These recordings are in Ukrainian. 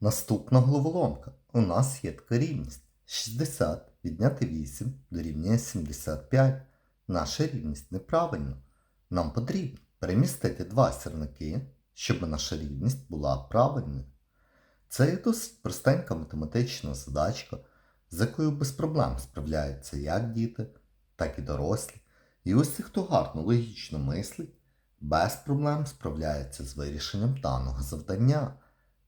Наступна головоломка. У нас є така рівність. 60 відняти 8 дорівнює 75. Наша рівність неправильна. Нам потрібно перемістити два сірники, щоб наша рівність була правильною. Це є досить простенька математична задачка, з якою без проблем справляються як діти, так і дорослі. І ті, хто гарно логічно мислить, без проблем справляється з вирішенням даного завдання.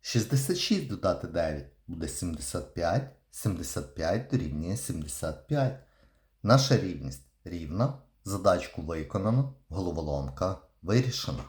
66 додати 9 буде 75, 75 дорівнює 75. Наша рівність рівна, задачку виконано, головоломка вирішена.